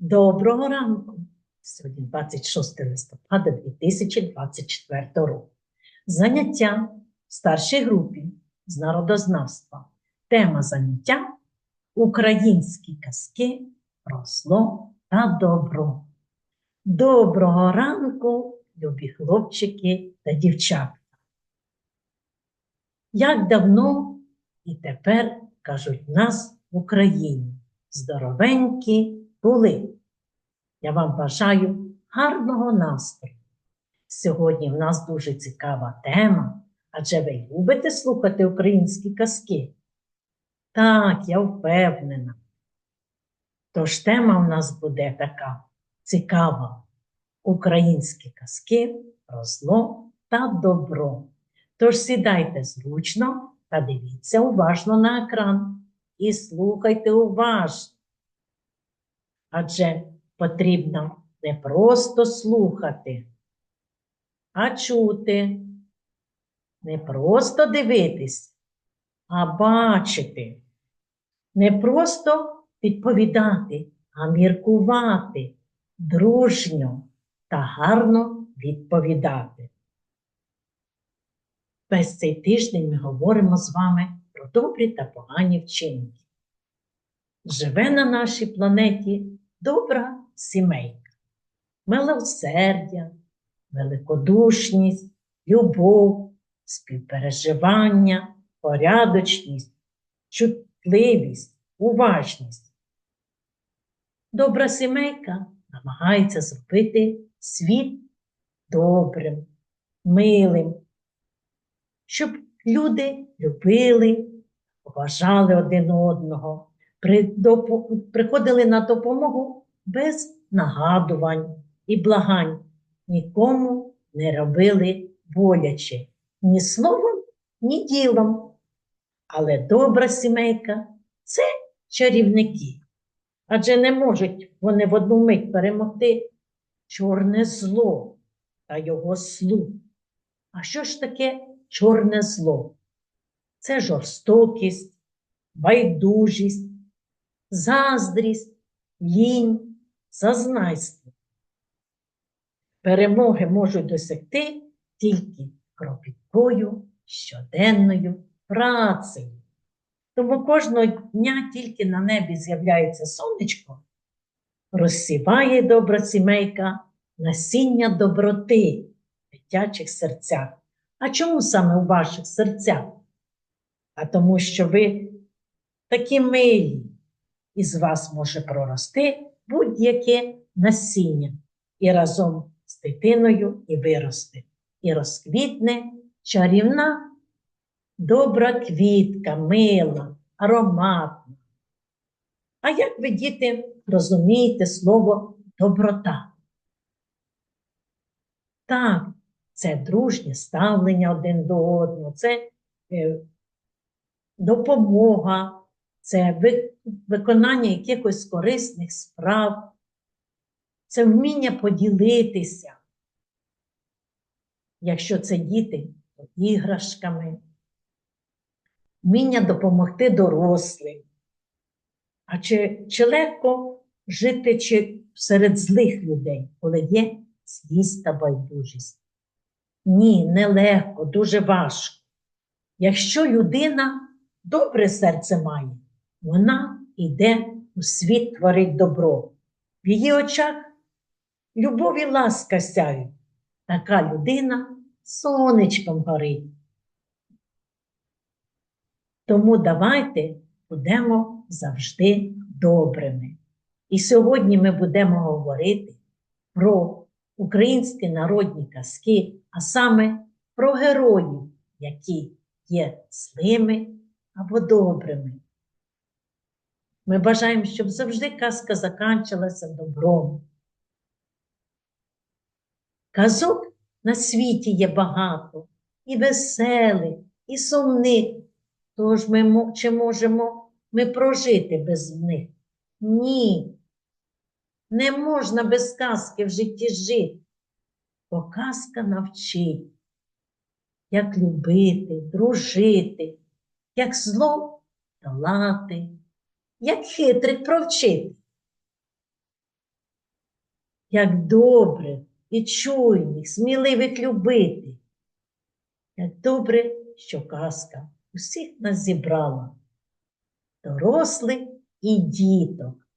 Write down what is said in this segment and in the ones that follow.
Доброго ранку! Сьогодні 26 листопада 2024 року. Заняття в старшій групі з народознавства. Тема заняття Українські казки про зло та добро. Доброго ранку, любі хлопчики та дівчатка. Як давно і тепер кажуть нас в Україні здоровенькі були. Я вам бажаю гарного настрою. Сьогодні в нас дуже цікава тема, адже ви любите слухати українські казки. Так, я впевнена. Тож тема в нас буде така цікава. Українські казки про зло та добро. Тож сідайте зручно та дивіться уважно на екран і слухайте уважно. Адже потрібно не просто слухати, а чути, не просто дивитись, а бачити, не просто відповідати, а міркувати, дружньо та гарно відповідати. Весь цей тиждень ми говоримо з вами про добрі та погані вчинки. Живе на нашій планеті добра сімейка, милосердя, великодушність, любов, співпереживання, порядочність, чутливість, уважність. Добра сімейка намагається зробити світ добрим, милим, щоб люди любили, поважали один одного, приходили на допомогу без нагадувань і благань, нікому не робили боляче ні словом, ні ділом. Але добра сімейка це чарівники. Адже не можуть вони в одну мить перемогти чорне зло та його слуг. А що ж таке чорне зло? Це жорстокість, байдужість, заздрість, лінь, зазнайство. Перемоги можуть досягти тільки кропіткою щоденною працею. Тому кожного дня тільки на небі з'являється сонечко, розсіває добра сімейка насіння доброти в дитячих серцях. А чому саме у ваших серцях? А тому, що ви такі милі, і з вас може прорости будь-яке насіння, і разом з дитиною і виросте, і розквітне чарівна, добра квітка, мила, ароматна. А як ви, діти, розумієте слово доброта? Так, це дружнє ставлення один до одного, це е, допомога, це виконання якихось корисних справ, це вміння поділитися. Якщо це діти, то іграшками, вміння допомогти дорослим. А чи, чи легко жити чи серед злих людей, коли є злість та байдужість? Ні, нелегко, дуже важко. Якщо людина добре серце має, вона йде у світ творить добро. В її очах любов і ласка сяють. Така людина сонечком горить. Тому давайте будемо завжди добрими. І сьогодні ми будемо говорити про українські народні казки, а саме про героїв, які є злими або добрими. Ми бажаємо, щоб завжди казка закінчилася добром. Казок на світі є багато, і веселих, і сумних. Тож ми чи можемо ми прожити без них? Ні. Не можна без казки в житті жити. Бо казка навчить, як любити, дружити, як зло долати, як хитрих провчити. як добре і чуйних, сміливих любити. Як добре, що казка усіх нас зібрала, дорослих і діток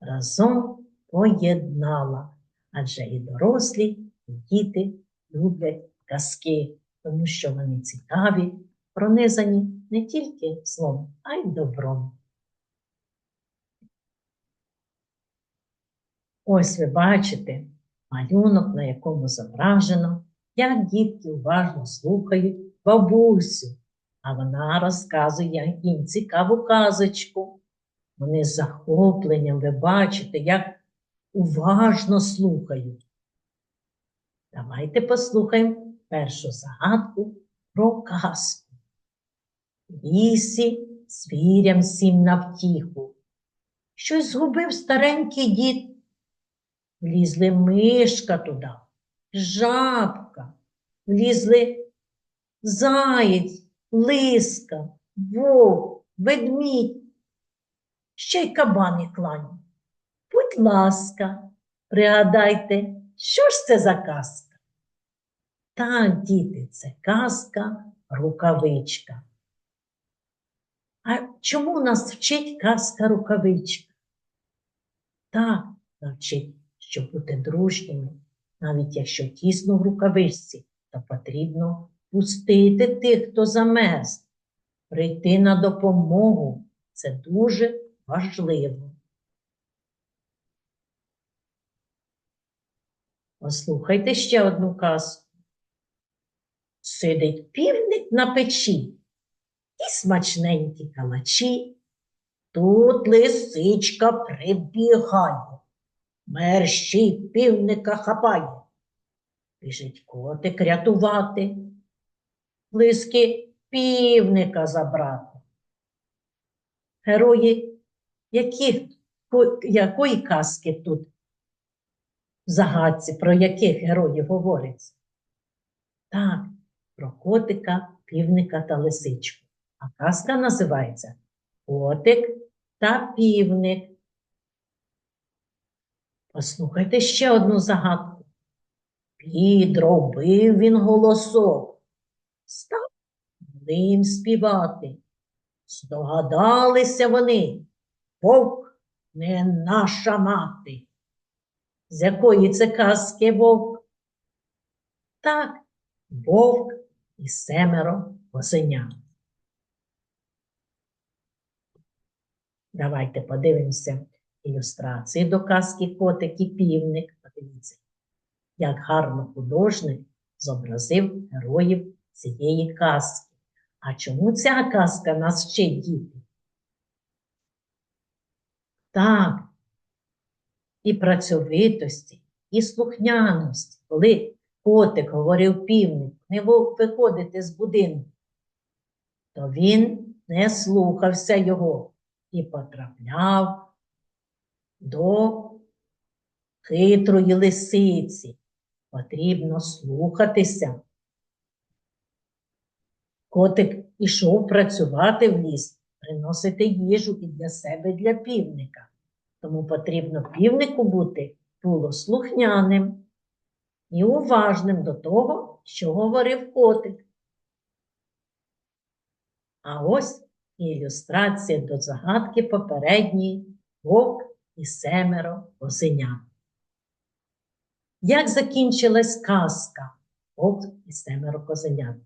разом поєднала, адже і дорослі, і діти люблять казки, тому що вони цікаві, пронизані не тільки словом, а й добром. Ось ви бачите малюнок, на якому зображено, як дітки уважно слухають бабусю, а вона розказує їм цікаву казочку. Вони з захопленням ви бачите, як уважно слухають. Давайте послухаємо першу загадку про казку. Лісі звірям всім на втіху. Щось згубив старенький дід. Влізли мишка туди, жабка, влізли заєць, лиска, вовк, ведмідь, ще й кабани клані. Будь ласка, пригадайте, що ж це за казка? Так, діти, це казка рукавичка. А чому нас вчить казка рукавичка? Так, навчить, щоб бути дружніми, навіть якщо тісно в рукавичці, то потрібно пустити тих, хто замерз, прийти на допомогу. Це дуже важливо. Послухайте ще одну казку. Сидить півник на печі і смачненькі калачі. Тут лисичка прибігає, мерщій півника хапає. Біжить котик рятувати, лиски півника забрати. Герої яких, якої казки тут в загадці, про яких героїв говориться? Так, про котика, півника та лисичку. А казка називається Котик та півник. Послухайте ще одну загадку. Підробив він голосок, став ним співати. Здогадалися вони, вовк не наша мати. З якої це казки вовк? Так, вовк і семеро козенят. Давайте подивимося ілюстрації до казки Котик і півник. Подивіться, як гарно художник зобразив героїв цієї казки. А чому ця казка нас вчить діти? Так, і працьовитості, і слухняності. Коли котик говорив півник, не вовк виходити з будинку, то він не слухався його і потрапляв до хитрої лисиці. Потрібно слухатися. Котик ішов працювати в ліс, приносити їжу і для себе, і для півника. Тому потрібно півнику бути було слухняним і уважним до того, що говорив котик. А ось ілюстрація до загадки попередньої вовк і семеро козенят. Як закінчилась казка Вовк і семеро козенят?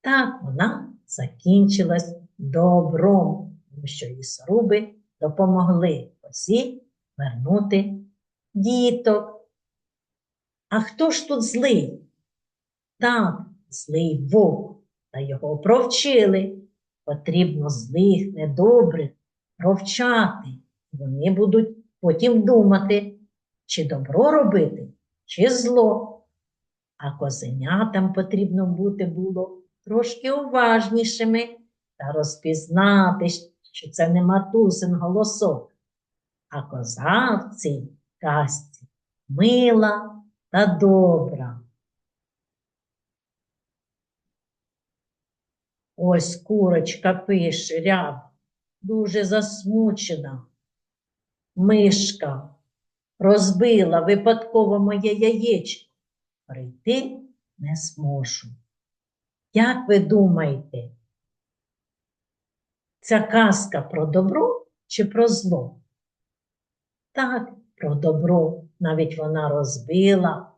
Так вона закінчилась добром, тому що лісоруби допомогли козі вернути діток. А хто ж тут злий? Так, злий вовк, та його провчили. Потрібно злих, недобрих провчати. Вони будуть потім думати, чи добро робити, чи зло. А козенятам потрібно бути було трошки уважнішими та розпізнати, що це не матусин голосок, а коза в цій казці мила та добра. Ось курочка пише ряб, дуже засмучена. Мишка розбила випадково моє яєчко, прийти не зможу. Як ви думаєте, ця казка про добро чи про зло? Так, про добро. Навіть вона розбила.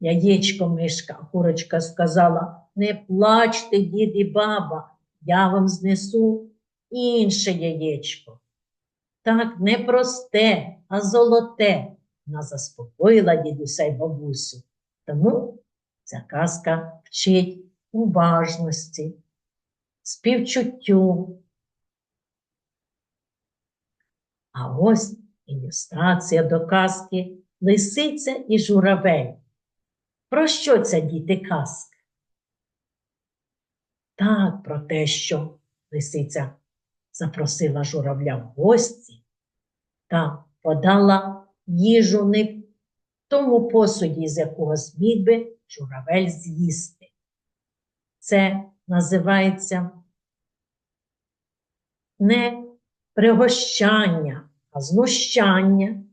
Яєчко мишка, курочка сказала, не плачте, дід і баба, я вам знесу інше яєчко. Так, не просте, а золоте. Вона заспокоїла дідуся й бабусю. Тому ця казка вчить уважності, співчуттю. А ось ілюстрація до казки Лисиця і журавель. Про що ця діти казка? Так, про те, що лисиця запросила журавля в гості та подала їжу не тому посуді, з якого зміг би журавель з'їсти. Це називається не пригощання, а знущання.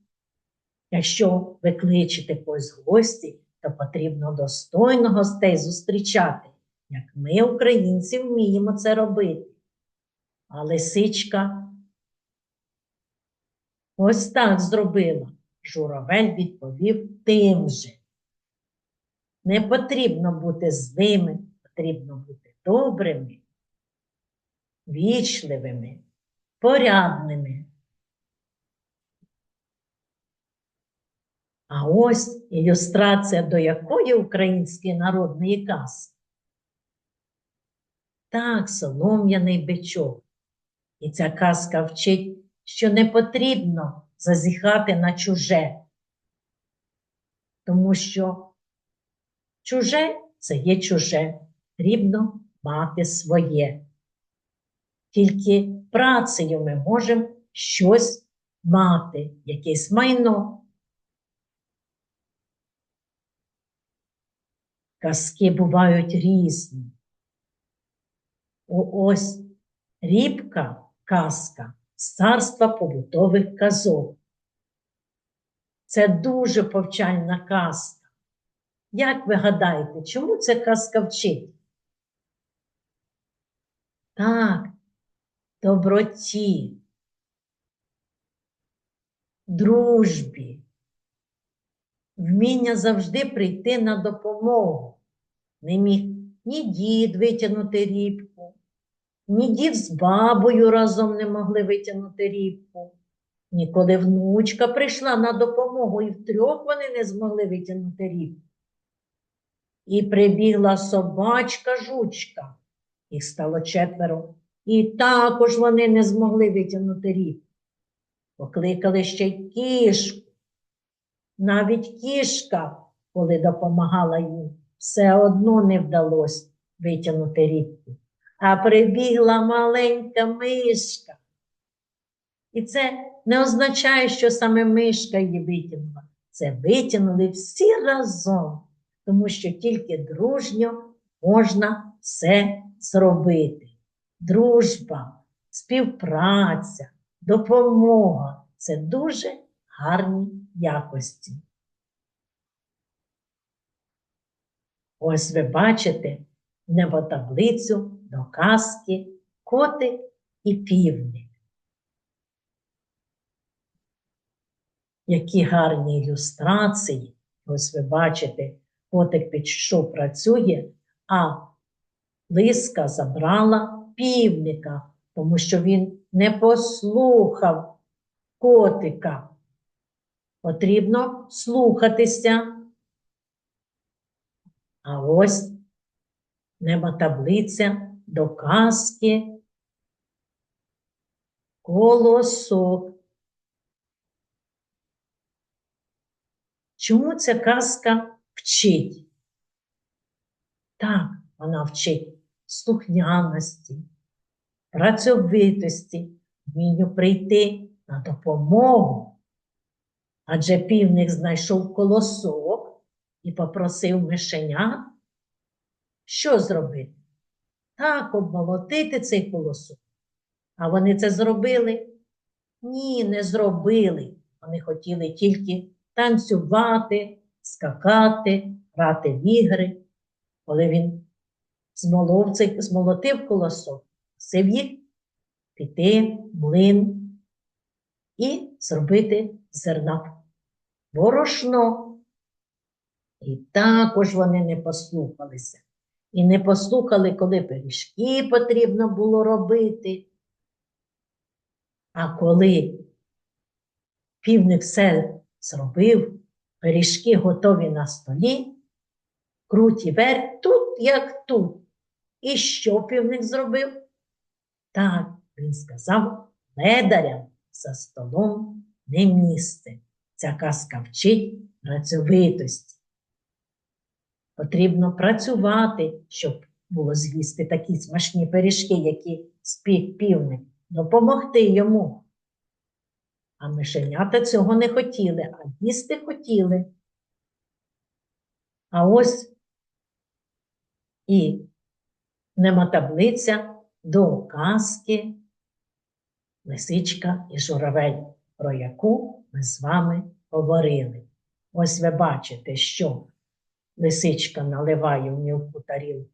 Якщо ви кличете когось в гості, то потрібно достойно гостей зустрічати, як ми, українці, вміємо це робити. А лисичка ось так зробила. Журавель відповів тим же. Не потрібно бути злими, потрібно бути добрими, вічливими, порядними. А ось ілюстрація до якої української народної казки. Так, солом'яний бичок. І ця казка вчить, що не потрібно зазіхати на чуже, тому що чуже це є чуже, потрібно мати своє. Тільки працею ми можемо щось мати, якесь майно. Казки бувають різні. Ось рібка казка з царства побутових казок. Це дуже повчальна казка. Як ви гадаєте, чому ця казка вчить? Так, доброті, дружбі, вміння завжди прийти на допомогу. Не міг ні дід витягнути рібку, ні дід з бабою разом не могли витягнути рібку. Ніколи внучка прийшла на допомогу, і втрьох вони не змогли витягнути рібку. І прибігла собачка жучка, їх стало четверо, і також вони не змогли витягнути рібку. Покликали ще й кішку. Навіть кішка, коли допомагала їм, все одно не вдалося витягнути рібку. А прибігла маленька мишка. І це не означає, що саме мишка її витягнула. Це витягнули всі разом, тому що тільки дружньо можна все зробити. Дружба, співпраця, допомога це дуже гарні якості. Ось ви бачите неботаблицю до казки котик і півник. Які гарні ілюстрації. Ось ви бачите, котик пішов працює, а лиска забрала півника, тому що він не послухав котика. Потрібно слухатися. А ось нема таблиця до казки. Колосок. Чому ця казка вчить? Так, вона вчить слухняності, працьовитості, вмінню прийти на допомогу. Адже півник знайшов колосок і попросив мишеня, що зробити? Так, обмолотити цей колосок. А вони це зробили? Ні, не зробили. Вони хотіли тільки танцювати, скакати, грати в ігри. Коли він змолов цей, змолотив колосок, просив їх піти в млин і зробити зерна борошно. І також вони не послухалися. І не послухали, коли пиріжки потрібно було робити. А коли півник все зробив, пиріжки готові на столі, круті верть тут, як тут. І що півник зробив? Так, він сказав ледарям за столом не місце. Ця казка вчить працьовитості. Потрібно працювати, щоб було з'їсти такі смачні пиріжки, які спік півник, допомогти йому. А мишенята цього не хотіли, а їсти хотіли. А ось і нема таблиця до казки Лисичка і журавель, про яку ми з вами говорили. Ось ви бачите, що лисичка наливає в мілку тарілку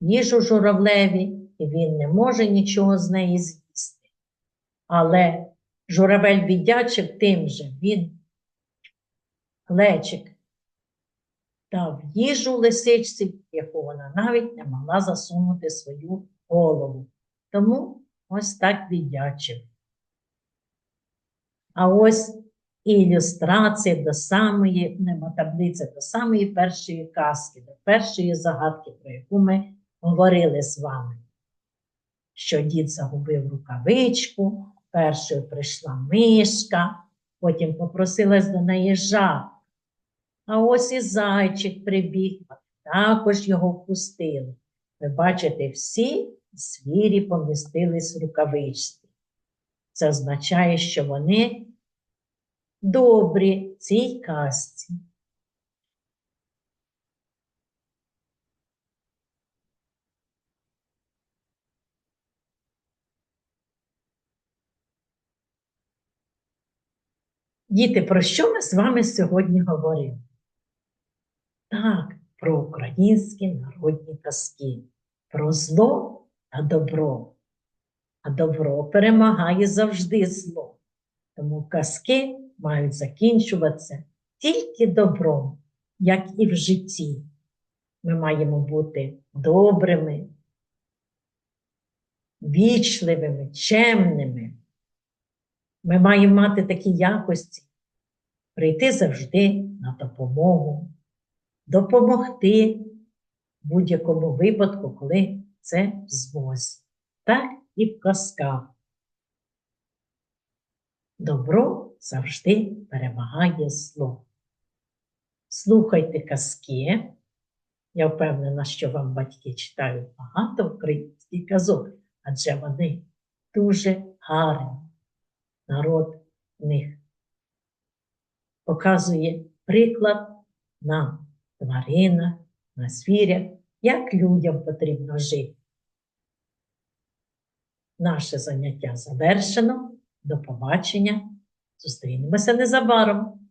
їжу журавлеві, і він не може нічого з неї з'їсти. Але журавель віддячив тим же, він глечик дав їжу лисичці, яку вона навіть не могла засунути свою голову. Тому ось так віддячив. А ось і ілюстрація до самої немотаблиця, до самої першої казки, до першої загадки, про яку ми говорили з вами. Що дід загубив рукавичку, першою прийшла мишка, потім попросилась до неї жаб. А ось і зайчик прибіг, також його впустили. Ви бачите, всі звірі помістились в рукавичці. Це означає, що вони добрі цій казці. Діти, про що ми з вами сьогодні говоримо? Так, про українські народні казки, про зло та добро. А добро перемагає завжди зло. Тому казки мають закінчуватися тільки добром, як і в житті. Ми маємо бути добрими, вічливими, чемними. Ми маємо мати такі якості, прийти завжди на допомогу, допомогти в будь-якому випадку, коли це в змозі. Так і в казках. Добро завжди перемагає зло. Слухайте казки. Я впевнена, що вам батьки читають багато українських казок, адже вони дуже гарні. Народ в них показує приклад на тваринах, на звірях, як людям потрібно жити. Наше заняття завершено. До побачення. Зустрінемося незабаром.